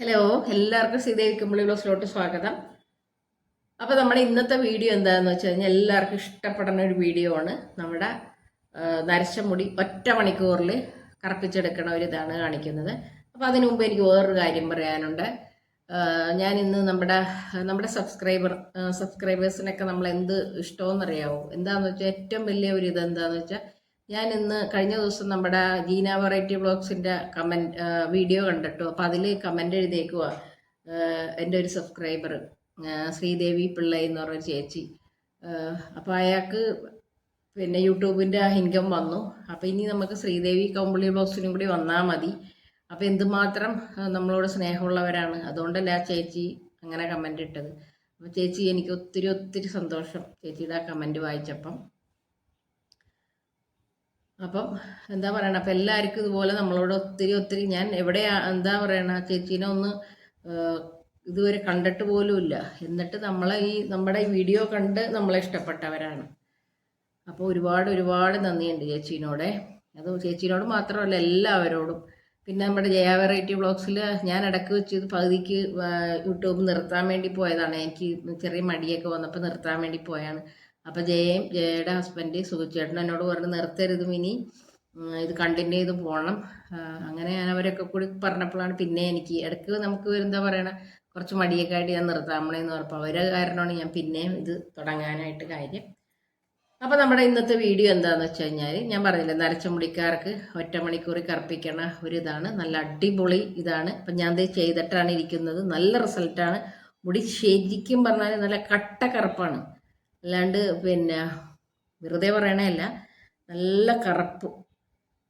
Hello എല്ലാവർക്കും സീതയിൽ കുമ്പളി സ്വാഗതം. അപ്പോൾ നമ്മുടെ ഇന്നത്തെ വീഡിയോ എന്താണെന്ന് വെച്ച് കഴിഞ്ഞാൽ എല്ലാവർക്കും ഇഷ്ടപ്പെടുന്ന ഒരു വീഡിയോ ആണ്. നമ്മുടെ നരച്ച മുടി ഒറ്റ മണിക്കൂറിൽ കറപ്പിച്ചെടുക്കണ ഒരു ഇതാണ് കാണിക്കുന്നത്. അപ്പോൾ അതിനു മുമ്പ് എനിക്ക് വേറൊരു കാര്യം പറയാനുണ്ട്. ഞാൻ ഇന്ന് നമ്മുടെ നമ്മുടെ സബ്സ്ക്രൈബർ സബ്സ്ക്രൈബേഴ്സിനൊക്കെ നമ്മൾ എന്ത് ഇഷ്ടമെന്നറിയാവോ എന്താണെന്ന് വെച്ചാൽ ഏറ്റവും വലിയ ഒരു ഇത് എന്താണെന്ന് വെച്ചാൽ ഞാൻ ഇന്ന് കഴിഞ്ഞ ദിവസം നമ്മുടെ ജീന വെറൈറ്റി ബ്ലോഗ്സിന്റെ കമന്റ് വീഡിയോ കണ്ടിട്ടു. അപ്പോൾ അതിൽ കമന്റ് എഴുതിയേക്കുക എന്റെ ഒരു സബ്സ്ക്രൈബർ ശ്രീദേവി പിള്ള എന്ന് പറഞ്ഞ ചേച്ചി. അപ്പോൾ അയാൾക്ക് പിന്നെ യൂട്യൂബിന്റെ ഇൻകം വന്നു. അപ്പോൾ ഇനി നമുക്ക് ശ്രീദേവി കൗമ്പളി ബ്ലോഗ്സിനും കൂടി വന്നാൽ മതി. അപ്പോൾ എന്തുമാത്രം നമ്മളോട് സ്നേഹമുള്ളവരാണ്. അതുകൊണ്ടല്ല ആ ചേച്ചി അങ്ങനെ കമന്റ് ഇട്ടത്. അപ്പോൾ ചേച്ചി എനിക്ക് ഒത്തിരി ഒത്തിരി സന്തോഷം ചേച്ചിയുടെ ആ കമന്റ് വായിച്ചപ്പം. അപ്പം എന്താ പറയണ? അപ്പം എല്ലാവർക്കും ഇതുപോലെ നമ്മളോട് ഒത്തിരി ഒത്തിരി ഞാൻ എവിടെയാ എന്താ പറയണ ചേച്ചീനെ ഒന്ന് ഇതുവരെ കണ്ടിട്ട് പോലുമില്ല എന്നിട്ട് നമ്മളെ ഈ നമ്മുടെ ഈ വീഡിയോ കണ്ട് നമ്മളെ ഇഷ്ടപ്പെട്ടവരാണ്. അപ്പോൾ ഒരുപാട് ഒരുപാട് നന്ദിയുണ്ട് ചേച്ചീനോടെ. അത് ചേച്ചീനോട് മാത്രമല്ല എല്ലാവരോടും. പിന്നെ നമ്മുടെ ജയ വെറൈറ്റി ബ്ലോഗ്സിൽ ഞാൻ ഇടയ്ക്ക് വെച്ച് പകുതിക്ക് യൂട്യൂബ് നിർത്താൻ വേണ്ടി പോയതാണ്. എനിക്ക് ചെറിയ മടിയൊക്കെ വന്നപ്പോൾ നിർത്താൻ വേണ്ടി പോയാണ്. അപ്പോൾ ജയയും ജയയുടെ ഹസ്ബൻഡ് സുഖച്ചേട്ടൻ എന്നോട് പറഞ്ഞു നിർത്തരുത് ഇനി ഇത് കണ്ടിന്യൂ ചെയ്ത് പോകണം അങ്ങനെ ഞാൻ അവരൊക്കെ കൂടി പറഞ്ഞപ്പോഴാണ് പിന്നെ എനിക്ക് ഇടയ്ക്ക് നമുക്ക് എന്താ പറയണ കുറച്ച് മടിയൊക്കെ ആയിട്ട് ഞാൻ നിർത്താമണേന്ന് പറഞ്ഞപ്പോൾ അവരെ കാരണമാണ് ഞാൻ പിന്നെയും ഇത് തുടങ്ങാനായിട്ട് കാര്യം. അപ്പോൾ നമ്മുടെ ഇന്നത്തെ വീഡിയോ എന്താണെന്ന് വെച്ച് കഴിഞ്ഞാൽ ഞാൻ പറഞ്ഞില്ല നരച്ച മുടിക്കാർക്ക് ഒറ്റ മണിക്കൂറിൽ കറുപ്പിക്കണ ഒരു ഇതാണ്. നല്ല അടിപൊളി ഇതാണ്. അപ്പം ഞാൻ ഇത് ചെയ്തിട്ടാണ് ഇരിക്കുന്നത്. നല്ല റിസൾട്ടാണ് മുടി ശരിക്കും പറഞ്ഞാൽ നല്ല കട്ട കറുപ്പാണ്. അല്ലാണ്ട് പിന്നെ വെറുതെ പറയണതല്ല നല്ല കറുപ്പ്.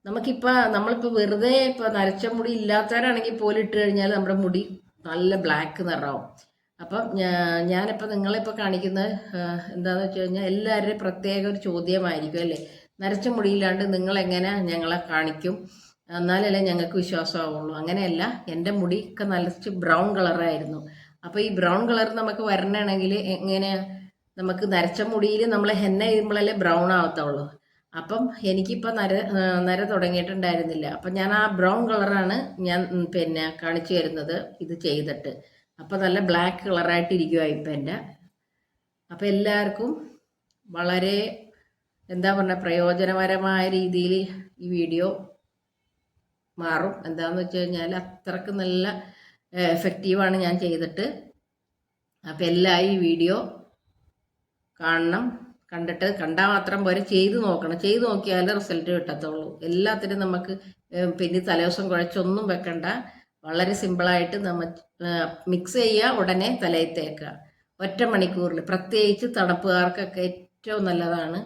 നമുക്കിപ്പോൾ നമ്മളിപ്പോൾ വെറുതെ ഇപ്പോൾ നരച്ച മുടി ഇല്ലാത്തവരാണെങ്കിൽ പോലും ഇട്ട് കഴിഞ്ഞാൽ നമ്മുടെ മുടി നല്ല ബ്ലാക്ക് നിറാവും. അപ്പം ഞാനിപ്പോൾ നിങ്ങളിപ്പോൾ കാണിക്കുന്ന എന്താണെന്ന് വെച്ച് കഴിഞ്ഞാൽ എല്ലാവരുടെയും പ്രത്യേക ഒരു ചോദ്യമായിരിക്കും അല്ലേ? നരച്ച മുടിയില്ലാണ്ട് നിങ്ങളെങ്ങനെ ഞങ്ങളെ കാണിക്കും? എന്നാലല്ലേ ഞങ്ങൾക്ക് വിശ്വാസമാവുള്ളൂ. അങ്ങനെയല്ല എന്റെ മുടിയൊക്കെ നരച്ച് ബ്രൗൺ കളറായിരുന്നു അപ്പോൾ ഈ ബ്രൗൺ കളർ നമുക്ക് വരണമെങ്കിൽ എങ്ങനെ നമുക്ക് നരച്ച മുടിയിൽ നമ്മൾ ഹെന്ന ചെയ്യുമ്പോഴല്ലേ ബ്രൗൺ ആവത്തുള്ളൂ. അപ്പം എനിക്കിപ്പോൾ നര നര തുടങ്ങിയിട്ടുണ്ടായിരുന്നില്ല. അപ്പം ഞാൻ ആ ബ്രൗൺ കളറാണ് ഞാൻ പിന്നെ കാണിച്ചു തരുന്നത് ഇത് ചെയ്തിട്ട്. അപ്പം നല്ല ബ്ലാക്ക് കളറായിട്ട് ഇപ്പം എന്റെ. അപ്പം എല്ലാവർക്കും വളരെ എന്താ പറഞ്ഞ പ്രയോജനപരമായ രീതിയിൽ ഈ വീഡിയോ മാറും. എന്താന്ന് വെച്ച് കഴിഞ്ഞാൽ അത്രയ്ക്ക് നല്ല എഫക്റ്റീവാണ് ഞാൻ ചെയ്തിട്ട്. അപ്പം എല്ലാ ഈ വീഡിയോ കാണണം. കണ്ടിട്ട് കണ്ടാൽ മാത്രം പോരെ. ചെയ്തു നോക്കണം. ചെയ്തു നോക്കിയാലേ റിസൾട്ട് കിട്ടത്തുള്ളൂ. എല്ലാത്തിനും നമുക്ക് പിന്നെ തലേദിവസം കുഴച്ചൊന്നും വെക്കണ്ട. വളരെ സിമ്പിളായിട്ട് നമ്മൾ മിക്സ് ചെയ്യുക ഉടനെ തലയിൽ തേക്കുക ഒറ്റ മണിക്കൂറിൽ പ്രത്യേകിച്ച് തണുപ്പുകാർക്കൊക്കെ ഏറ്റവും നല്ലതാണ്.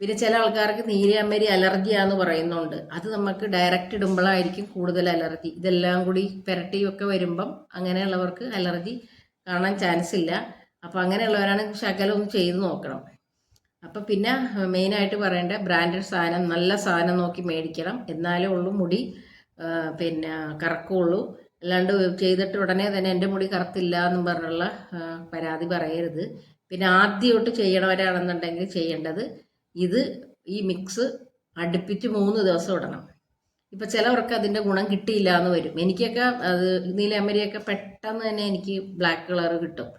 പിന്നെ ചില ആൾക്കാർക്ക് നീലയമ്മരി അലർജിയാന്ന് പറയുന്നുണ്ട്. അത് നമുക്ക് ഡയറക്റ്റ് ഇടുമ്പോഴായിരിക്കും കൂടുതൽ അലർജി. ഇതെല്ലാം കൂടി പുരട്ടിയൊക്കെ വരുമ്പം അങ്ങനെയുള്ളവർക്ക് അലർജി കാണാൻ ചാൻസ് ഇല്ല. അപ്പോൾ അങ്ങനെയുള്ളവരാണ് ശകലം ഒന്ന് ചെയ്ത് നോക്കണം. അപ്പം പിന്നെ മെയിൻ ആയിട്ട് പറയേണ്ട ബ്രാൻഡഡ് സാധനം നല്ല സാധനം നോക്കി മേടിക്കണം. എന്നാലേ ഉള്ളൂ മുടി പിന്നെ കറക്കുള്ളൂ. അല്ലാണ്ട് ചെയ്തിട്ട് ഉടനെ തന്നെ എന്റെ മുടി കറുത്തില്ല എന്നും പറഞ്ഞുള്ള പരാതി പറയരുത്. പിന്നെ ആദ്യമായിട്ട് ചെയ്യണവരാണെന്നുണ്ടെങ്കിൽ ചെയ്യേണ്ടത് ഇത് ഈ മിക്സ് അടുപ്പിച്ച് മൂന്ന് ദിവസം ഇടണം. ഇപ്പം ചിലവർക്ക് അതിന്റെ ഗുണം കിട്ടിയില്ല എന്ന് വരും. എനിക്കൊക്കെ അത് നീലമ്മരിയൊക്കെ പെട്ടെന്ന് തന്നെ എനിക്ക് ബ്ലാക്ക് കളർ കിട്ടും.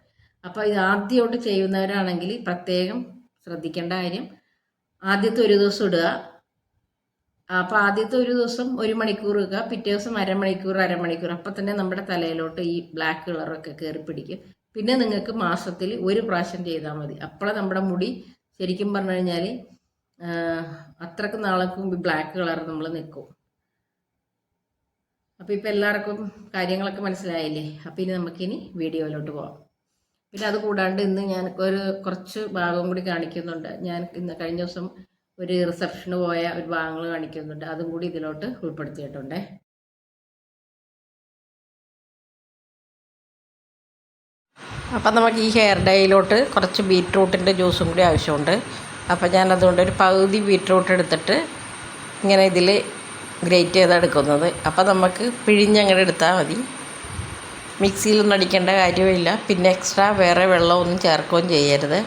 അപ്പോൾ ഇത് ആദ്യമായിട്ട് ചെയ്യുന്നവരാണെങ്കിൽ പ്രത്യേകം ശ്രദ്ധിക്കേണ്ട കാര്യം ആദ്യത്തെ ഒരു ദിവസം ഇടുക. അപ്പോൾ ആദ്യത്തെ ഒരു ദിവസം ഒരു മണിക്കൂർ വെക്കുക പിറ്റേ ദിവസം അരമണിക്കൂർ അരമണിക്കൂർ. അപ്പം തന്നെ നമ്മുടെ തലയിലോട്ട് ഈ ബ്ലാക്ക് കളറൊക്കെ കയറി പിടിക്കും. പിന്നെ നിങ്ങൾക്ക് മാസത്തിൽ ഒരു പ്രാവശ്യം ചെയ്താൽ മതി. അപ്പോഴേ നമ്മുടെ മുടി ശരിക്കും പറഞ്ഞു കഴിഞ്ഞാൽ അത്രയ്ക്ക് നാളേക്കും ബ്ലാക്ക് കളർ നമ്മൾ നിൽക്കും അപ്പോൾ ഇപ്പോൾ എല്ലാവർക്കും കാര്യങ്ങളൊക്കെ മനസ്സിലായില്ലേ? അപ്പോൾ ഇനി നമുക്കിനി വീഡിയോയിലോട്ട് പോകാം പിന്നെ അത് കൂടാണ്ട് ഇന്ന് ഞാൻ ഒരു കുറച്ച് ഭാഗം കൂടി കാണിക്കുന്നുണ്ട്. ഞാൻ ഇന്ന് കഴിഞ്ഞ ദിവസം ഒരു റിസപ്ഷന് പോയ ഒരു ഭാഗങ്ങൾ കാണിക്കുന്നുണ്ട്. അതും കൂടി ഇതിലോട്ട് ഉൾപ്പെടുത്തിയിട്ടുണ്ട്. അപ്പം നമുക്ക് ഈ ഹെയർ ഡൈയിലോട്ട് കുറച്ച് ബീറ്റ്റൂട്ടിന്റെ ജ്യൂസും കൂടി ആവശ്യമുണ്ട്. അപ്പം ഞാൻ അതുകൊണ്ട് ഒരു പകുതി ബീറ്റ്റൂട്ട് എടുത്തിട്ട് ഇങ്ങനെ ഇതിൽ ഗ്രേറ്റ് ചെയ്തെടുക്കുന്നത്. അപ്പം നമുക്ക് പിഴിഞ്ഞങ്ങനെ എടുത്താൽ മതി. മിക്സിയിലൊന്നും അടിക്കേണ്ട കാര്യമില്ല. പിന്നെ എക്സ്ട്രാ വേറെ വെള്ളമൊന്നും ചേർക്കുകയും ചെയ്യരുത്.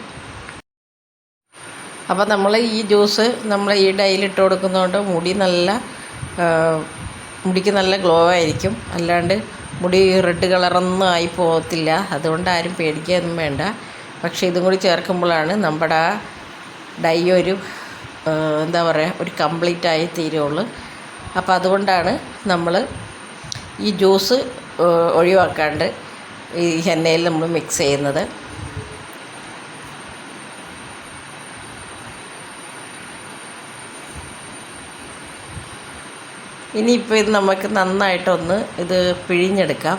അപ്പോൾ നമ്മൾ ഈ ജ്യൂസ് നമ്മൾ ഈ ഡൈലിട്ട് കൊടുക്കുന്നതുകൊണ്ട് മുടി നല്ല മുടിക്ക് നല്ല ഗ്ലോ ആയിരിക്കും. അല്ലാണ്ട് മുടി റെഡ് കളറൊന്നും ആയി പോകത്തില്ല. അതുകൊണ്ട് ആരും പേടിക്കുകയൊന്നും വേണ്ട. പക്ഷേ ഇതും കൂടി ചേർക്കുമ്പോഴാണ് നമ്മുടെ ആ ഡൈ ഒരു എന്താ പറയുക ഒരു കംപ്ലീറ്റ് ആയി തീരുള്ളൂ. അപ്പോൾ അതുകൊണ്ടാണ് നമ്മൾ ഈ ജ്യൂസ് ഒഴിവാക്കാണ്ട് ഈ എണ്ണയിൽ നമ്മൾ മിക്സ് ചെയ്യുന്നത്. ഇനിയിപ്പോൾ ഇത് നമുക്ക് നന്നായിട്ടൊന്ന് ഇത് പിഴിഞ്ഞെടുക്കാം.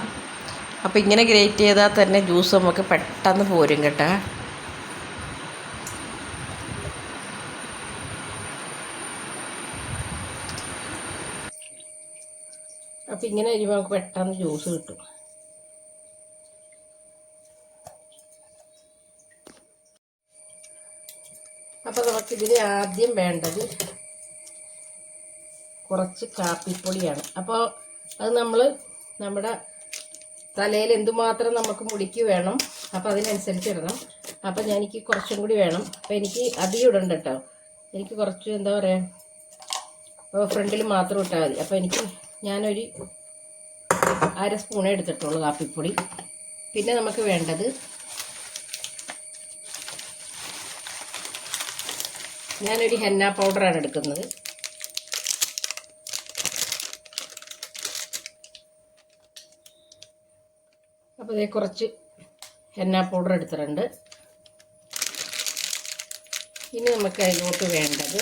അപ്പോൾ ഇങ്ങനെ ഗ്രേറ്റ് ചെയ്താൽ തന്നെ ജ്യൂസ് നമുക്ക് പെട്ടെന്ന് പോരും കേട്ടോ. അപ്പോൾ ഇങ്ങനെ വരുമ്പോൾ നമുക്ക് പെട്ടെന്ന് ജ്യൂസ് കിട്ടും. അപ്പോൾ ഇതിന് ആദ്യം വേണ്ടത് കുറച്ച് കാപ്പിപ്പൊടിയാണ്. അപ്പോൾ അത് നമ്മൾ നമ്മുടെ തലയിൽ എന്തുമാത്രം നമുക്ക് മുടിക്ക് വേണം അപ്പോൾ അതിനനുസരിച്ച് ഇടണം. അപ്പോൾ ഞാൻ എനിക്ക് കുറച്ചും കൂടി വേണം. അപ്പോൾ എനിക്ക് അധികം ഇടണ്ട കേട്ടോ. എനിക്ക് കുറച്ച് എന്താ പറയുക ഫ്രണ്ടിൽ മാത്രം ഇട്ടാൽ മതി. അപ്പോൾ എനിക്ക് ഞാനൊരു അര സ്പൂൺ എടുത്തിട്ടുള്ളൂ കാപ്പിപ്പൊടി. പിന്നെ നമുക്ക് വേണ്ടത് ഞാനൊരു ഹെന്ന പൗഡറാണ് എടുക്കുന്നത്. അപ്പോൾ ഇതേ കുറച്ച് ഹെന്ന പൗഡർ എടുത്തിട്ടുണ്ട്. ഇനി നമുക്ക് അതിലോട്ട് വേണ്ടത്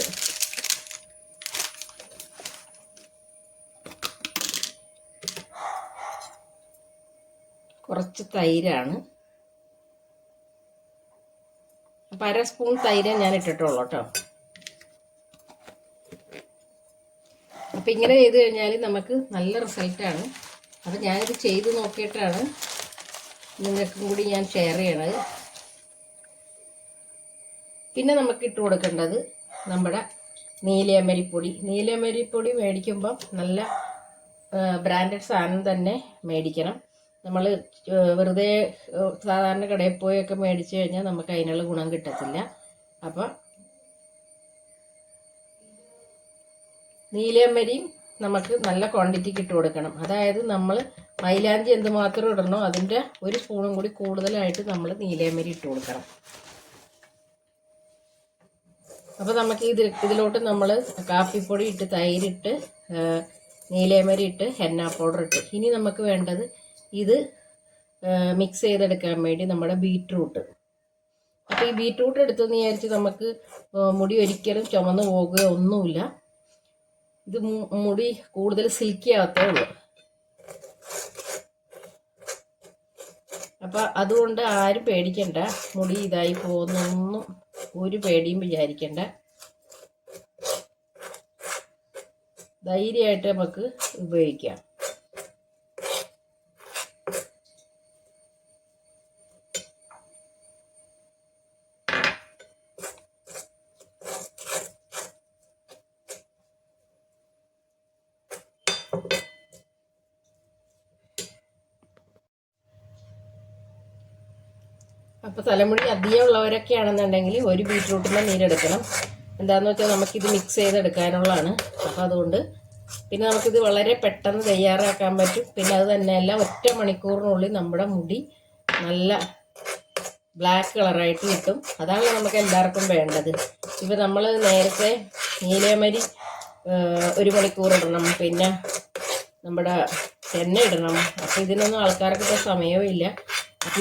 കുറച്ച് തൈരാണ്. അപ്പം അര സ്പൂൺ തൈര് ഞാൻ ഇട്ടിട്ടുള്ളൂ കേട്ടോ. അപ്പം ഇങ്ങനെ ചെയ്ത് കഴിഞ്ഞാൽ നമുക്ക് നല്ല റിസൾട്ടാണ് അപ്പം ഞാനിത് ചെയ്ത് നോക്കിയിട്ടാണ് നിങ്ങൾക്കും കൂടി ഞാൻ ഷെയർ ചെയ്യണത്. പിന്നെ നമുക്ക് ഇട്ട് കൊടുക്കേണ്ടത് നമ്മുടെ നീലയമരിപ്പൊടി നീലയമരിപ്പൊടി മേടിക്കുമ്പം നല്ല ബ്രാൻഡഡ് സാധനം തന്നെ മേടിക്കണം. നമ്മൾ വെറുതെ സാധാരണ കടയിൽ പോയൊക്കെ മേടിച്ചു കഴിഞ്ഞാൽ നമുക്ക് അതിനുള്ള ഗുണം കിട്ടത്തില്ല. അപ്പം നീലയമരിയും നമുക്ക് നല്ല ക്വാണ്ടിറ്റിക്ക് ഇട്ട് കൊടുക്കണം. അതായത് നമ്മൾ മൈലാഞ്ചി എന്തുമാത്രം ഇടണോ അതിന്റെ ഒരു സ്പൂണും കൂടി കൂടുതലായിട്ട് നമ്മൾ നീലയമരി ഇട്ട് കൊടുക്കണം. അപ്പോൾ നമുക്ക് ഇത് ഇതിലോട്ട് നമ്മൾ കാപ്പിപ്പൊടി ഇട്ട് തൈരിട്ട് നീലയമരി ഇട്ട് ഹെന്ന പൗഡർ ഇട്ട്. ഇനി നമുക്ക് വേണ്ടത് ഇത് മിക്സ് ചെയ്തെടുക്കാൻ വേണ്ടി നമ്മുടെ ബീട്രൂട്ട്. അപ്പോൾ ഈ ബീട്രൂട്ട് എടുത്തെന്ന് വിചാരിച്ച് നമുക്ക് മുടി ഒരിക്കലും ചുമന്ന് പോകുകയോ ഒന്നുമില്ല. ഇത് മുടി കൂടുതൽ സിൽക്കി ആകത്തേ ഉള്ളൂ. അപ്പം അതുകൊണ്ട് ആരും പേടിക്കണ്ട. മുടി ഇതായി പോകുന്നൊന്നും ഒരു പേടിയും വിചാരിക്കണ്ട. ധൈര്യമായിട്ട് നമുക്ക് ഉപയോഗിക്കാം. അപ്പോൾ തലമുടി അധികമുള്ളവരൊക്കെ ആണെന്നുണ്ടെങ്കിൽ ഒരു ബീറ്റ്റൂട്ടിന്റെ നീരെടുക്കണം. എന്താണെന്ന് വെച്ചാൽ നമുക്കിത് മിക്സ് ചെയ്തെടുക്കാനുള്ളതാണ്. അപ്പോൾ അതുകൊണ്ട് പിന്നെ നമുക്കിത് വളരെ പെട്ടെന്ന് തയ്യാറാക്കാൻ പറ്റും. പിന്നെ അത് തന്നെയല്ല ഒറ്റ മണിക്കൂറിനുള്ളിൽ നമ്മുടെ മുടി നല്ല ബ്ലാക്ക് കളറായിട്ട് കിട്ടും. അതാണ് നമുക്ക് എല്ലാവർക്കും വേണ്ടത്. ഇപ്പം നമ്മൾ നേരത്തെ നീലയമരി ഒരു മണിക്കൂർ ഇടണം. പിന്നെ നമ്മുടെ എണ്ണ ഇടണം. അപ്പോൾ ഇതിനൊന്നും ആൾക്കാർക്ക് ഇപ്പോൾ സമയവും ഇല്ല.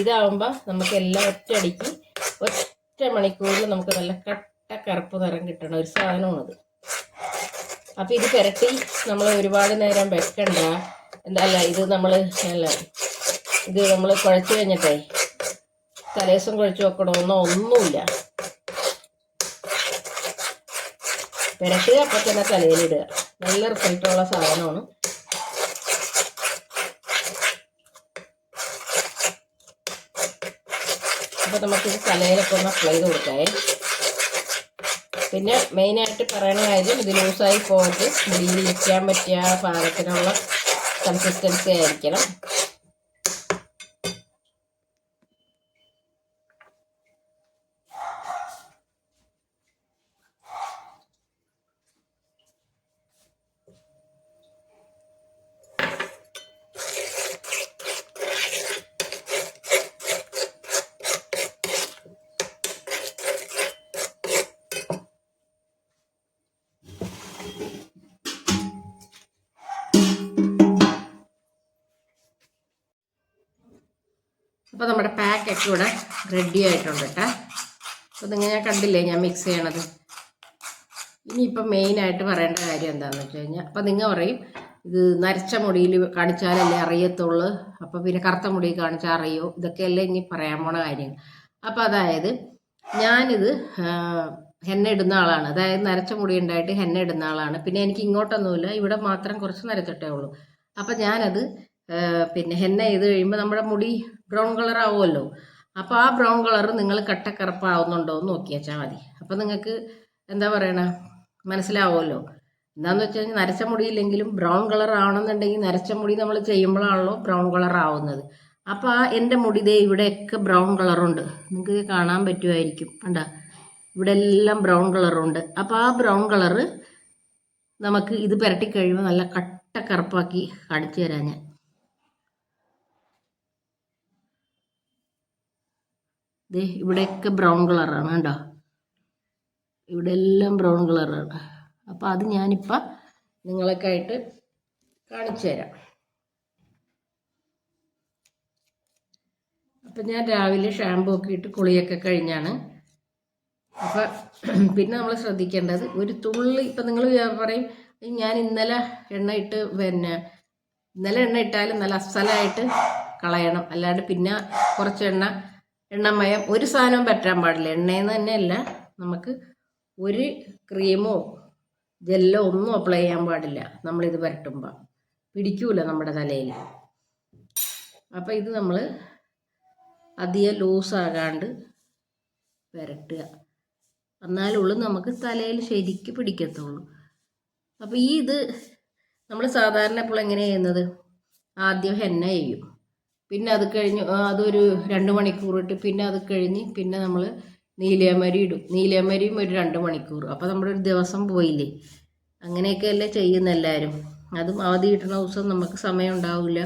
ഇതാവുമ്പോൾ നമുക്ക് എല്ലാം ഒറ്റയടിക്ക് ഒറ്റ മണിക്കൂറിൽ നമുക്ക് നല്ല കട്ട കറുപ്പ് നിറം കിട്ടണം ഒരു സാധനമാണത്. അപ്പം ഇത് പുരട്ടി നമ്മൾ ഒരുപാട് നേരം വെക്കണ്ട. എന്തല്ല ഇത് നമ്മൾ അല്ല ഇത് നമ്മൾ കുഴച്ച് കഴിഞ്ഞിട്ടേ തലേദിവസം കുഴച്ച് വെക്കണമെന്നോ ഒന്നുമില്ല. പുരട്ടുക അപ്പം തന്നെ തലയിലിടുക നല്ല റിസൾട്ടുള്ള സാധനമാണ്. അപ്പോൾ നമുക്കിത് തലയിലൊക്കെ ഒന്ന് അപ്ലൈ ചെയ്ത് കൊടുക്കാം. പിന്നെ മെയിനായിട്ട് പറയുന്ന കാര്യം ഇത് ലൂസായി പോയിട്ട് മുടിയിൽ ഇരിക്കാൻ പറ്റിയ പാകത്തിനുള്ള കൺസിസ്റ്റൻസി ആയിരിക്കണം. പാക്കൊക്കെ ഇവിടെ റെഡി ആയിട്ടുണ്ട് കേട്ടോ അപ്പോൾ നിങ്ങൾ ഞാൻ കണ്ടില്ലേ ഞാൻ മിക്സ് ചെയ്യണത്? ഇനിയിപ്പോൾ മെയിനായിട്ട് പറയേണ്ട കാര്യം എന്താണെന്ന് വെച്ച് കഴിഞ്ഞാൽ അപ്പം നിങ്ങൾ പറയും ഇത് നരച്ച മുടിയിൽ കാണിച്ചാലല്ലേ അറിയത്തുള്ളൂ അപ്പോൾ പിന്നെ കറുത്ത മുടി കാണിച്ചാൽ അറിയോ? ഇതൊക്കെയല്ലേ ഇനി പറയാൻ പോണ കാര്യങ്ങൾ. അപ്പോൾ അതായത് ഞാനിത് ഹെന്ന ഇടുന്ന ആളാണ്. അതായത് നരച്ച മുടി ഉണ്ടായിട്ട് ഹെന്ന ഇടുന്ന ആളാണ്. പിന്നെ എനിക്ക് ഇങ്ങോട്ടൊന്നുമില്ല ഇവിടെ മാത്രം കുറച്ച് നരച്ചിട്ടേ ഉള്ളൂ. അപ്പം ഞാനത് പിന്നെ ഹെന്ന ചെയ്ത് കഴിയുമ്പോൾ നമ്മുടെ മുടി ബ്രൗൺ കളർ ആവുമല്ലോ. അപ്പോൾ ആ ബ്രൗൺ കളർ നിങ്ങൾ കട്ടക്കറപ്പാവുന്നുണ്ടോ എന്ന് നോക്കി വെച്ചാൽ മതി. അപ്പോൾ നിങ്ങൾക്ക് എന്താ പറയണ? മനസ്സിലാവുമല്ലോ. എന്താന്ന് വെച്ച് കഴിഞ്ഞാൽ നരച്ച മുടിയില്ലെങ്കിലും ബ്രൗൺ കളർ ആവണമെന്നുണ്ടെങ്കിൽ നരച്ച മുടി നമ്മൾ ചെയ്യുമ്പോഴാണല്ലോ ബ്രൗൺ കളർ ആവുന്നത്. അപ്പോൾ ആ എന്റെ മുടി ദേ ഇവിടെയൊക്കെ ബ്രൗൺ കളറുണ്ട്. നിങ്ങൾക്ക് കാണാൻ പറ്റുമായിരിക്കും. കണ്ട? ഇവിടെ എല്ലാം ബ്രൗൺ കളറുണ്ട്. അപ്പോൾ ആ ബ്രൗൺ കളറ് നമുക്ക് ഇത് പുരട്ടി കഴിയുമ്പോൾ നല്ല കട്ട കറുപ്പാക്കി കാണിച്ചു തരാം ഞാൻ. ദേ ഇവിടെയൊക്കെ ബ്രൗൺ കളറാണ് കണ്ടോ? ഇവിടെ എല്ലാം ബ്രൗൺ കളറാണ്. അപ്പോൾ അത് ഞാനിപ്പോൾ നിങ്ങളൊക്കെ ആയിട്ട് കാണിച്ചു തരാം. അപ്പം ഞാൻ രാവിലെ ഷാമ്പൂ ഒക്കെ ഇട്ട് കുളിയൊക്കെ കഴിഞ്ഞാണ്. അപ്പം പിന്നെ നമ്മൾ ശ്രദ്ധിക്കേണ്ടത് ഒരു തുള്ളി ഇപ്പം നിങ്ങൾ പറയും ഞാൻ ഇന്നലെ എണ്ണ ഇട്ട് പിന്നെ ഇന്നലെ എണ്ണ ഇട്ടാലും നല്ല അസലായിട്ട് കളയണം. അല്ലാണ്ട് പിന്നെ കുറച്ച് എണ്ണ എണ്ണമയം ഒരു സാധനവും പറ്റാൻ പാടില്ല. എണ്ണയെന്ന് തന്നെയല്ല നമുക്ക് ഒരു ക്രീമോ ജെല്ലോ ഒന്നും അപ്ലൈ ചെയ്യാൻ പാടില്ല. നമ്മളിത് പുരട്ടുമ്പോൾ പിടിക്കൂല നമ്മുടെ തലയിൽ. അപ്പോൾ ഇത് നമ്മൾ അധികം ലൂസാകാണ്ട് പുരട്ടുക. എന്നാലുള്ളൂ നമുക്ക് തലയിൽ ശരിക്ക് പിടിക്കത്തുള്ളൂ. അപ്പോൾ ഈ ഇത് നമ്മൾ സാധാരണ ഇപ്പോൾ എങ്ങനെയാണ് ചെയ്യുന്നത്? ആദ്യം ഹെന്ന ചെയ്യും. പിന്നെ അത് കഴിഞ്ഞ് അതൊരു രണ്ട് മണിക്കൂർ ഇട്ട് പിന്നെ അത് കഴിഞ്ഞ് പിന്നെ നമ്മൾ നീലയമരി ഇടും. നീലയമരിയും ഒരു രണ്ട് മണിക്കൂർ. അപ്പോൾ നമ്മുടെ ഒരു ദിവസം പോയില്ലേ? അങ്ങനെയൊക്കെയല്ലേ ചെയ്യുന്ന എല്ലാവരും അതും അവധി കിട്ടുന്ന ദിവസം നമുക്ക് സമയം ഉണ്ടാവില്ല.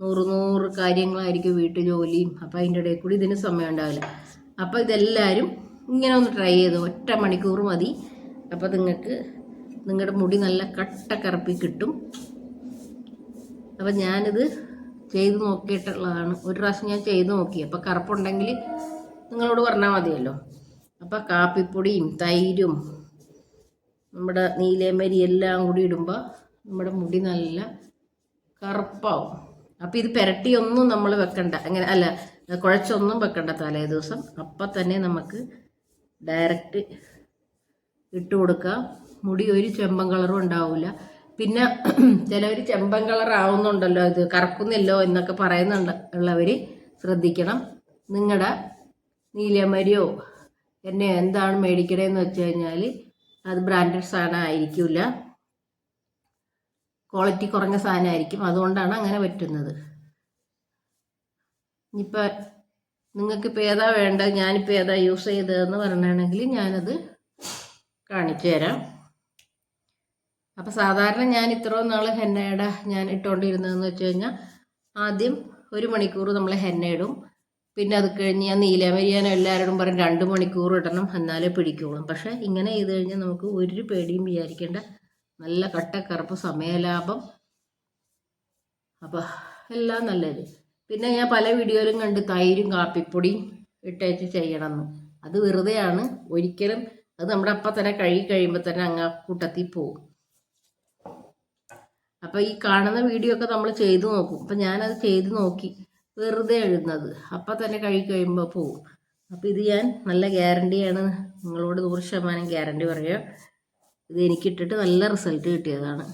നൂറ് നൂറ് കാര്യങ്ങളായിരിക്കും വീട്ടു ജോലിയും. അപ്പോൾ അതിന്റെ ഇടയിൽ കൂടി ഇതിന് സമയം ഉണ്ടാവില്ല. അപ്പോൾ ഇതെല്ലാവരും ഇങ്ങനെ ഒന്ന് ട്രൈ ചെയ്ത് ഒറ്റ മണിക്കൂർ മതി. അപ്പോൾ നിങ്ങൾക്ക് നിങ്ങളുടെ മുടി നല്ല കട്ട കറുപ്പി കിട്ടും. അപ്പം ഞാനിത് ചെയ്ത് നോക്കിയിട്ടുള്ളതാണ്. ഒരു പ്രാവശ്യം ഞാൻ ചെയ്ത് നോക്കി. അപ്പോൾ കറുപ്പുണ്ടെങ്കിൽ നിങ്ങളോട് പറഞ്ഞാൽ മതിയല്ലോ. അപ്പോൾ കാപ്പിപ്പൊടിയും തൈരും നമ്മുടെ നീലേമരി എല്ലാം കൂടി ഇടുമ്പോൾ നമ്മുടെ മുടി നല്ല കറുപ്പാവും. അപ്പം ഇത് പുരട്ടിയൊന്നും നമ്മൾ വെക്കണ്ട. അങ്ങനെ അല്ല കുഴച്ചൊന്നും വെക്കണ്ട തലേ ദിവസം. അപ്പം തന്നെ നമുക്ക് ഡയറക്റ്റ് ഇട്ട് കൊടുക്കാം. മുടി ഒരു ചെമ്പൻ കളറും ഉണ്ടാവില്ല പിന്നെ ചിലവർ ചെമ്പൻ കളർ ആവുന്നുണ്ടല്ലോ ഇത് കറക്കുന്നില്ലോ എന്നൊക്കെ പറയുന്നുണ്ട് ഉള്ളവർ ശ്രദ്ധിക്കണം. നിങ്ങളുടെ നീലമരിയോ എന്നെ എന്താണ് മേടിക്കണേന്ന് വെച്ച് കഴിഞ്ഞാൽ അത് ബ്രാൻഡഡ് സാധനം ആയിരിക്കില്ല ക്വാളിറ്റി കുറഞ്ഞ സാധനം ആയിരിക്കും അതുകൊണ്ടാണ് അങ്ങനെ പറ്റുന്നത്. ഇനിയിപ്പോൾ നിങ്ങൾക്കിപ്പോൾ ഏതാ വേണ്ടത്? ഞാനിപ്പോൾ ഏതാ യൂസ് ചെയ്തതെന്ന് പറഞ്ഞാണെങ്കിൽ ഞാനത് കാണിച്ചു തരാം അപ്പോൾ സാധാരണ ഞാൻ ഇത്രയും നാൾ ഹെന്നയുടെ ഞാൻ ഇട്ടുകൊണ്ടിരുന്നതെന്ന് വെച്ച് കഴിഞ്ഞാൽ ആദ്യം ഒരു മണിക്കൂർ നമ്മൾ ഹെന്ന ഇടും പിന്നെ അത് കഴിഞ്ഞ് ഞാൻ നീലമരി എല്ലാവരോടും പറയും രണ്ട് മണിക്കൂർ ഇടണം എന്നാലേ പിടിക്കുള്ളൂ. പക്ഷേ ഇങ്ങനെ ചെയ്ത് കഴിഞ്ഞാൽ നമുക്ക് ഒരു പേടിയും വിചാരിക്കേണ്ട. നല്ല കട്ടക്കറുപ്പ് സമയലാഭം അപ്പോൾ എല്ലാം നല്ലത്. പിന്നെ ഞാൻ പല വീഡിയോയിലും കണ്ട് തൈരും കാപ്പിപ്പൊടിയും ഇട്ടേച്ച് ചെയ്യണമെന്ന് അത് വെറുതെയാണ്. ഒരിക്കലും അത് നമ്മുടെ അപ്പം തന്നെ കഴുകി കഴിയുമ്പോൾ തന്നെ അങ്ങ് കൂട്ടത്തിൽ പോകും. അപ്പോൾ ഈ കാണുന്ന വീഡിയോ ഒക്കെ നമ്മൾ ചെയ്തു നോക്കും. അപ്പം ഞാനത് ചെയ്ത് നോക്കി. വെറുതെ എഴുതുന്നത്. അപ്പം തന്നെ കഴുകി കഴിയുമ്പോൾ പോകും അപ്പോൾ ഇത് ഞാൻ നല്ല ഗ്യാരണ്ടിയാണ് നിങ്ങളോട് നൂറ് ശതമാനം ഗ്യാരണ്ടി പറയാം. ഇത് എനിക്കിട്ടിട്ട് നല്ല റിസൾട്ട് കിട്ടിയതാണ്.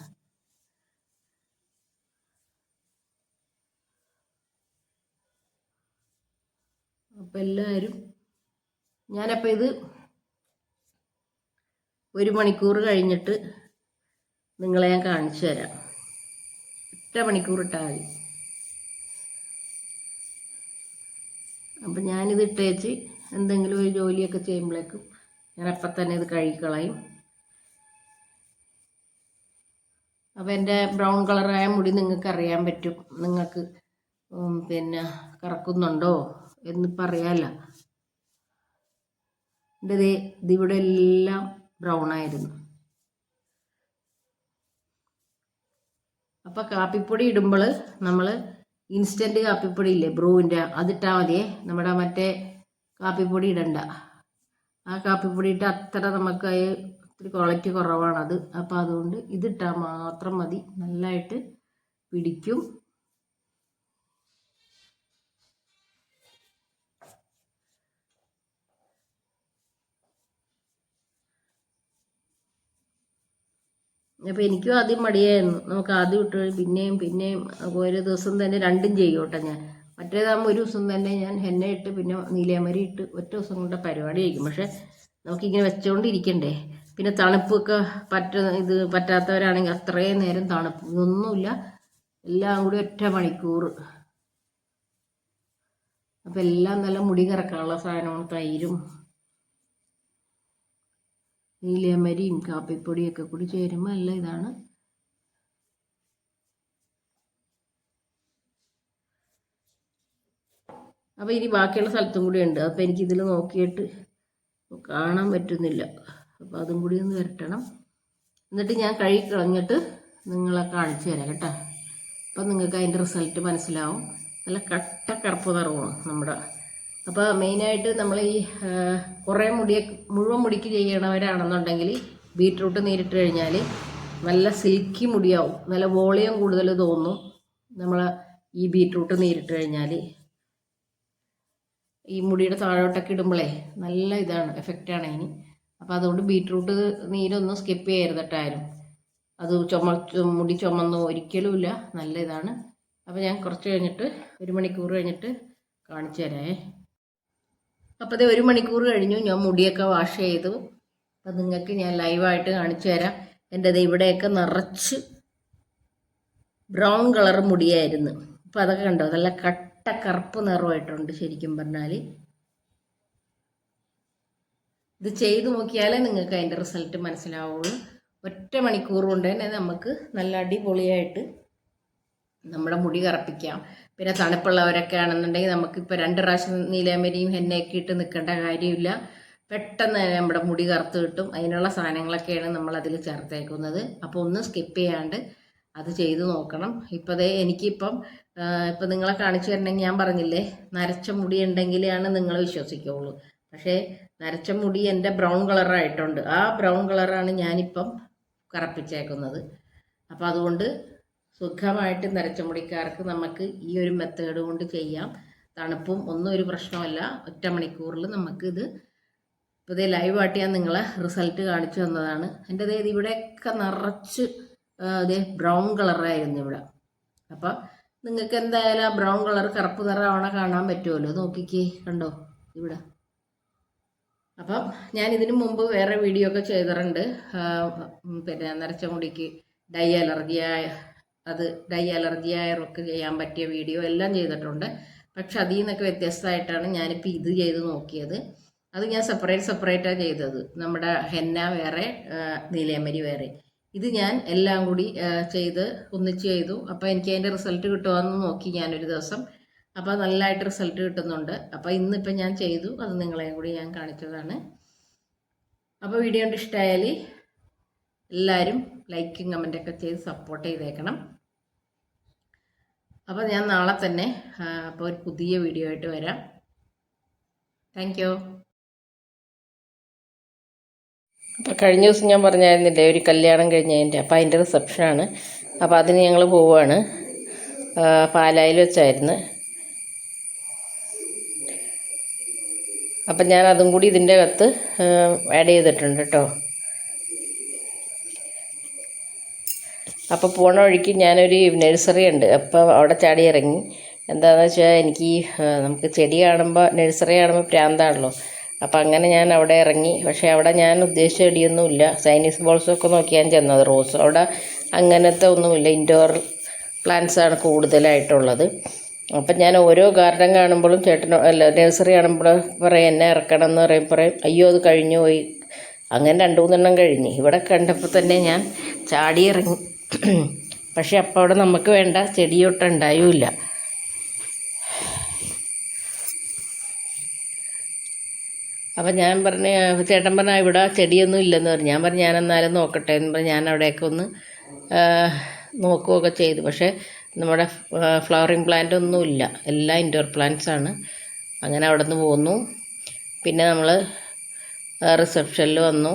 അപ്പം എല്ലാവരും ഞാനപ്പോൾ ഇത് ഒരു മണിക്കൂർ കഴിഞ്ഞിട്ട് നിങ്ങളെ ഞാൻ കാണിച്ചു തരാം. ഒറ്റ മണിക്കൂർ ഇട്ടാൽ മതി. അപ്പം ഞാനിത് ഇട്ടേച്ച് എന്തെങ്കിലും ഒരു ജോലിയൊക്കെ ചെയ്യുമ്പോഴേക്കും ഞാൻ അപ്പം തന്നെ ഇത് കഴുകിക്കളയും. അപ്പോൾ എന്റെ ബ്രൗൺ കളറായ മുടി നിങ്ങൾക്ക് അറിയാൻ പറ്റും. നിങ്ങൾക്ക് പിന്നെ കറക്കുന്നുണ്ടോ എന്ന് പറയാല്ല എന്റെ ഇതിവിടെ എല്ലാം ബ്രൗൺ ആയിരുന്നു. അപ്പോൾ കാപ്പിപ്പൊടി ഇടുമ്പോൾ നമ്മൾ ഇൻസ്റ്റന്റ് കാപ്പിപ്പൊടി ഇല്ലേ ബ്രൂവിന്റെ അതിട്ടാൽ മതിയേ. നമ്മുടെ മറ്റേ കാപ്പിപ്പൊടി ഇടണ്ട. ആ കാപ്പിപ്പൊടി ഇട്ട് അത്ര നമുക്ക് ഒത്തിരി ക്വാളിറ്റി കുറവാണത്. അപ്പോൾ അതുകൊണ്ട് ഇതിട്ടാൽ മാത്രം മതി. നല്ലതായിട്ട് പിടിക്കും. അപ്പോൾ എനിക്കും ആദ്യം മടിയായിരുന്നു. നമുക്ക് ആദ്യം ഇട്ട് പിന്നെയും പിന്നെയും ഒരു ദിവസം തന്നെ രണ്ടും ചെയ്യും കേട്ടോ ഞാൻ. മറ്റേതാകുമ്പോൾ ഒരു ദിവസം തന്നെ ഞാൻ ഹെന്ന ഇട്ട് പിന്നെ നീലയമരി ഇട്ട് ഒറ്റ ദിവസം കൊണ്ട് പരിപാടി കഴിക്കും. പക്ഷേ നമുക്കിങ്ങനെ വെച്ചുകൊണ്ടിരിക്കണ്ടേ പിന്നെ തണുപ്പൊക്കെ പറ്റ ഇത് പറ്റാത്തവരാണെങ്കിൽ അത്രയും നേരം തണുപ്പ്. ഇതൊന്നുമില്ല. എല്ലാം കൂടി ഒറ്റ മണിക്കൂർ. അപ്പം എല്ലാം നല്ല മുടി കറക്കാനുള്ള സാധനമാണ് തൈരും. നീലയമരിയും കാപ്പിപ്പൊടിയൊക്കെ കൂടി ചേരുമ്പോൾ നല്ല ഇതാണ്. അപ്പോൾ ഇനി ബാക്കിയുള്ള സ്ഥലത്തും കൂടി ഉണ്ട്. അപ്പോൾ എനിക്കിതിൽ നോക്കിയിട്ട് കാണാൻ പറ്റുന്നില്ല. അപ്പോൾ അതും കൂടി ഒന്ന് വരട്ടണം. എന്നിട്ട് ഞാൻ കഴുകി കളഞ്ഞിട്ട് നിങ്ങളെ കാണിച്ചു തരാം കേട്ടോ. അപ്പം നിങ്ങൾക്ക് അതിന്റെ റിസൾട്ട് മനസ്സിലാവും. നല്ല കട്ട കറുപ്പ് നിറവാണ് നമ്മുടെ അപ്പോൾ മെയിനായിട്ട് നമ്മൾ ഈ കുറേ മുടിയെ മുഴുവൻ മുടിക്ക് ചെയ്യണവരാണെന്നുണ്ടെങ്കിൽ ബീട്രൂട്ട് നേരിട്ട് കഴിഞ്ഞാൽ നല്ല സിൽക്കി മുടിയാവും. നല്ല വോളിയം കൂടുതൽ തോന്നും നമ്മൾ ഈ ബീട്രൂട്ട് നേരിട്ട് കഴിഞ്ഞാൽ ഈ മുടിയുടെ താഴോട്ടൊക്കെ ഇടുമ്പോഴേ നല്ല ഇതാണ് എഫക്റ്റാണ് ഇനി അപ്പോൾ അതുകൊണ്ട് ബീട്രൂട്ട് നീരൊന്നും സ്കിപ്പ് ചെയ്യരുത് കേട്ടോ ആരും. അത് ചുമ മുടി ചുമന്ന് ഒരിക്കലുമില്ല നല്ല ഇതാണ്. അപ്പോൾ ഞാൻ കുറച്ച് കഴിഞ്ഞിട്ട് ഒരു മണിക്കൂർ കഴിഞ്ഞിട്ട് കാണിച്ചു തരാമേ അപ്പോൾ ഒരു മണിക്കൂർ കഴിഞ്ഞു ഞാൻ മുടിയൊക്കെ വാഷ് ചെയ്തു. അപ്പം നിങ്ങൾക്ക് ഞാൻ ലൈവായിട്ട് കാണിച്ചു തരാം. എന്റെ ദേ ഇവിടെയൊക്കെ നിറച്ച് ബ്രൗൺ കളർ മുടിയായിരുന്നു. അപ്പം അതൊക്കെ കണ്ടോ? നല്ല കട്ട കറുപ്പ് നിറമായിട്ടുണ്ട് ശരിക്കും പറഞ്ഞാൽ ഇത് ചെയ്തു നോക്കിയാലേ നിങ്ങൾക്ക് അതിന്റെ റിസൾട്ട് മനസ്സിലാവുള്ളൂ. ഒറ്റ മണിക്കൂർ കൊണ്ട് തന്നെ നമുക്ക് നല്ല അടിപൊളിയായിട്ട് നമ്മുടെ മുടി കറപ്പിക്കാം. പിന്നെ തണുപ്പുള്ളവരൊക്കെ ആണെന്നുണ്ടെങ്കിൽ നമുക്കിപ്പോൾ രണ്ട് പ്രാവശ്യം നീലാമരിയും എണ്ണയൊക്കെ ഇട്ട് നിൽക്കേണ്ട കാര്യമില്ല. പെട്ടെന്ന് തന്നെ നമ്മുടെ മുടി കറുത്ത് കിട്ടും. അതിനുള്ള സാധനങ്ങളൊക്കെയാണ് നമ്മൾ അതിൽ ചേർത്തേക്കുന്നത്. അപ്പോൾ ഒന്ന് സ്കിപ്പ് ചെയ്യാണ്ട് അത് ചെയ്ത് നോക്കണം. ഇപ്പോൾ അതേ എനിക്കിപ്പം ഇപ്പം നിങ്ങളെ കാണിച്ചു തരണമെങ്കിൽ ഞാൻ പറഞ്ഞില്ലേ നരച്ച മുടി ഉണ്ടെങ്കിലാണ് നിങ്ങൾ വിശ്വസിക്കുള്ളൂ പക്ഷേ നരച്ച മുടി എന്റെ ബ്രൗൺ കളറായിട്ടുണ്ട്. ആ ബ്രൗൺ കളറാണ് ഞാനിപ്പം കറപ്പിച്ചേക്കുന്നത്. അപ്പോൾ അതുകൊണ്ട് സുഖമായിട്ട് നരച്ച മുടിക്കാർക്ക് നമുക്ക് ഈ ഒരു മെത്തേഡ് കൊണ്ട് ചെയ്യാം. തണുപ്പും ഒന്നും ഒരു പ്രശ്നമല്ല. ഒറ്റ മണിക്കൂറിൽ ഇത് ഇപ്പോൾ ഇതേ ലൈവായിട്ട് ഞാൻ നിങ്ങളെ റിസൾട്ട് കാണിച്ചു തന്നതാണ്. എന്റെ അതായത് ഇവിടെയൊക്കെ നിറച്ച് ഇതേ ബ്രൗൺ കളറായിരുന്നു ഇവിടെ. അപ്പോൾ നിങ്ങൾക്ക് എന്തായാലും ആ ബ്രൗൺ കളർ കറുപ്പ് നിറമാണോ കാണാൻ പറ്റുമല്ലോ. നോക്കിക്കേ കണ്ടോ? ഇവിടെ. അപ്പം ഞാൻ ഇതിനു മുമ്പ് വേറെ വീഡിയോ ഒക്കെ ചെയ്തിട്ടുണ്ട്. പിന്നെ നരച്ച മുടിക്ക് ഡൈ അലർജിയായ അത് ഡൈ അലർജി ആയവർക്ക് ചെയ്യാൻ പറ്റിയ വീഡിയോ എല്ലാം ചെയ്തിട്ടുണ്ട്. പക്ഷെ അതിൽ നിന്നൊക്കെ വ്യത്യസ്തമായിട്ടാണ് ഞാനിപ്പോൾ ഇത് ചെയ്ത് നോക്കിയത്. അത് ഞാൻ സെപ്പറേറ്റ് സെപ്പറേറ്റാണ് ചെയ്തത്. നമ്മുടെ ഹെന്ന വേറെ നീലേമരി വേറെ. ഇത് ഞാൻ എല്ലാം കൂടി ചെയ്ത് ഒന്നിച്ച് ചെയ്തു. അപ്പോൾ എനിക്ക് അതിന്റെ റിസൾട്ട് കിട്ടുമെന്ന് നോക്കി ഞാനൊരു ദിവസം. അപ്പോൾ നല്ലതായിട്ട് റിസൾട്ട് കിട്ടുന്നുണ്ട്. അപ്പോൾ ഇന്നിപ്പോൾ ഞാൻ ചെയ്തു. അത് നിങ്ങളെയും കൂടി ഞാൻ കാണിച്ചതാണ്. അപ്പോൾ വീഡിയോ കൊണ്ട് ഇഷ്ടമായാൽ എല്ലാവരും ലൈക്കും കമന്റൊക്കെ ചെയ്ത് സപ്പോർട്ട് ചെയ്തേക്കണം. അപ്പോൾ ഞാൻ നാളെ തന്നെ അപ്പോൾ ഒരു പുതിയ വീഡിയോ ആയിട്ട് വരാം. താങ്ക് യു അപ്പോൾ കഴിഞ്ഞ ദിവസം ഞാൻ പറഞ്ഞായിരുന്നില്ലേ ഒരു കല്യാണം കഴിഞ്ഞതിന്റെ അപ്പോൾ അതിന്റെ റിസപ്ഷനാണ് അപ്പോൾ അതിന് ഞങ്ങൾ പോവാണ്. പാലായിൽ വെച്ചായിരുന്നു. അപ്പം ഞാൻ അതും കൂടി ഇതിന്റെ അകത്ത് ആഡ് ചെയ്തിട്ടുണ്ട് കേട്ടോ അപ്പോൾ പോണ വഴിക്ക് ഞാനൊരു നഴ്സറി ഉണ്ട്. അപ്പോൾ അവിടെ ചാടി ഇറങ്ങി. എന്താണെന്ന് വെച്ചാൽ എനിക്ക് നമുക്ക് ചെടി കാണുമ്പോൾ നഴ്സറി കാണുമ്പോൾ പ്രാന്താണല്ലോ. അപ്പോൾ അങ്ങനെ ഞാൻ അവിടെ ഇറങ്ങി. പക്ഷേ അവിടെ ഞാൻ ഉദ്ദേശിച്ച ചെടിയൊന്നുമില്ല. ചൈനീസ് ബോൾസൊക്കെ നോക്കിയാൽ ചെന്നത്. റോസ് അവിടെ അങ്ങനത്തെ ഒന്നുമില്ല. ഇൻഡോർ പ്ലാന്റ്സാണ് കൂടുതലായിട്ടുള്ളത്. അപ്പം ഞാൻ ഓരോ ഗാർഡൻ കാണുമ്പോഴും ചേട്ടനോ അല്ല നഴ്സറി കാണുമ്പോഴും പറയും എന്നെ ഇറക്കണം എന്ന് പറയും പറയും അയ്യോ അത് കഴിഞ്ഞു പോയി അങ്ങനെ രണ്ട് മൂന്നെണ്ണം കഴിഞ്ഞ്. ഇവിടെ കണ്ടപ്പോൾ തന്നെ ഞാൻ ചാടി ഇറങ്ങി. പക്ഷെ അപ്പോൾ അവിടെ നമുക്ക് വേണ്ട ചെടിയൊട്ടും ഉണ്ടായുമില്ല അപ്പം ഞാൻ പറഞ്ഞ ചേട്ടൻ പറഞ്ഞ ഇവിടെ ചെടിയൊന്നും ഇല്ലെന്ന് പറഞ്ഞു. ഞാൻ പറഞ്ഞു ഞാൻ എന്നാലും നോക്കട്ടെ. എന്ന് പറഞ്ഞു ഞാൻ അവിടെയൊക്കെ ഒന്ന് നോക്കുകയൊക്കെ ചെയ്തു. പക്ഷേ നമ്മുടെ ഫ്ലവറിങ് പ്ലാന്റ് ഒന്നും ഇല്ല. എല്ലാം ഇൻഡോർ പ്ലാന്റ്സ് ആണ്. അങ്ങനെ അവിടെ നിന്ന് പോന്നു പിന്നെ നമ്മൾ റിസപ്ഷനിൽ വന്നു.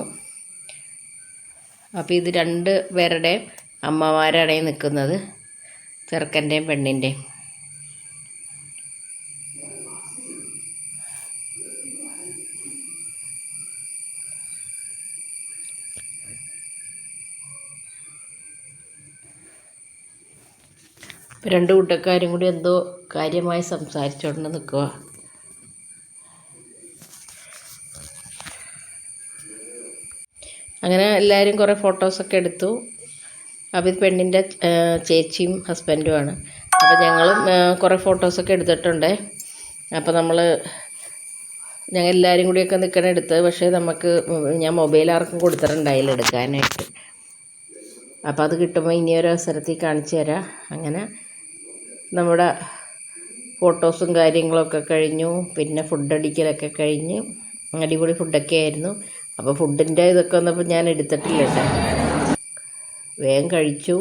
അപ്പോൾ ഇത് രണ്ട് പേരുടെ അമ്മമാരാണ് ഈ നിൽക്കുന്നത്. ചെറുക്കന്റെയും പെണ്ണിന്റെയും. രണ്ട് കൂട്ടക്കാരും കൂടി എന്തോ കാര്യമായി സംസാരിച്ചുകൊണ്ട് നിൽക്കുക അങ്ങനെ എല്ലാവരും കുറേ ഫോട്ടോസൊക്കെ എടുത്തു. അപ്പോൾ ഇത് പെണ്ണിന്റെ ചേച്ചിയും ഹസ്ബൻഡുമാണ് അപ്പോൾ ഞങ്ങളും കുറേ ഫോട്ടോസൊക്കെ എടുത്തിട്ടുണ്ട്. അപ്പോൾ നമ്മൾ ഞങ്ങൾ എല്ലാവരും കൂടിയൊക്കെ നിൽക്കണം എടുത്ത് പക്ഷേ നമുക്ക് ഞാൻ മൊബൈൽ ആർക്കും കൊടുത്തിട്ടുണ്ടായില്ല എടുക്കാനായിട്ട്. അപ്പോൾ അത് കിട്ടുമ്പോൾ ഇനി ഒരു അവസരത്തിൽ കാണിച്ചു തരാം. അങ്ങനെ നമ്മുടെ ഫോട്ടോസും കാര്യങ്ങളൊക്കെ കഴിഞ്ഞു. പിന്നെ ഫുഡ് അടിക്കലൊക്കെ കഴിഞ്ഞ്. അടിപൊളി ഫുഡൊക്കെ ആയിരുന്നു. അപ്പോൾ ഫുഡിന്റെ ഇതൊക്കെ വന്നപ്പോൾ ഞാൻ എടുത്തിട്ടില്ല കേട്ടോ. വേഗം കഴിച്ചു.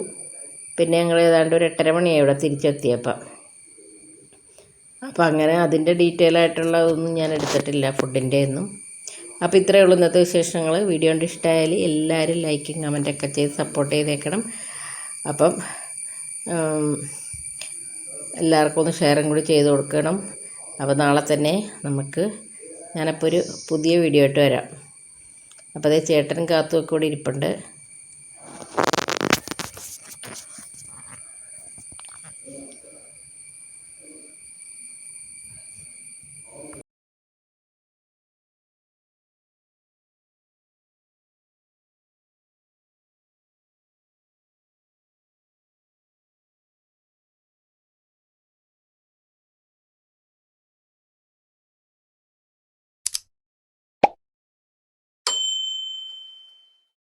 പിന്നെ ഞങ്ങൾ ഏതാണ്ട് ഒരു എട്ടര മണിയായി ഇവിടെ തിരിച്ചെത്തിയപ്പം. അപ്പോൾ അങ്ങനെ അതിന്റെ ഡീറ്റെയിൽ ആയിട്ടുള്ളതൊന്നും ഞാൻ എടുത്തിട്ടില്ല ഫുഡിന്റെ ഒന്നും. അപ്പോൾ ഇത്രയേ ഉള്ളൂ ഇന്നത്തെ വിശേഷങ്ങൾ വീഡിയോ കൊണ്ട് ഇഷ്ടമായാൽ എല്ലാവരും ലൈക്കും കമന്റൊക്കെ ചെയ്ത് സപ്പോർട്ട് ചെയ്തേക്കണം. അപ്പം എല്ലാവർക്കും ഒന്ന് ഷെയറും കൂടി ചെയ്ത് കൊടുക്കണം. അപ്പോൾ നാളെ തന്നെ നമുക്ക് ഞാനപ്പോൾ ഒരു പുതിയ വീഡിയോ ആയിട്ട് വരാം. അപ്പോൾ അതേ ചേട്ടനും കാത്തുമൊക്കെ കൂടി ഇരിപ്പുണ്ട്.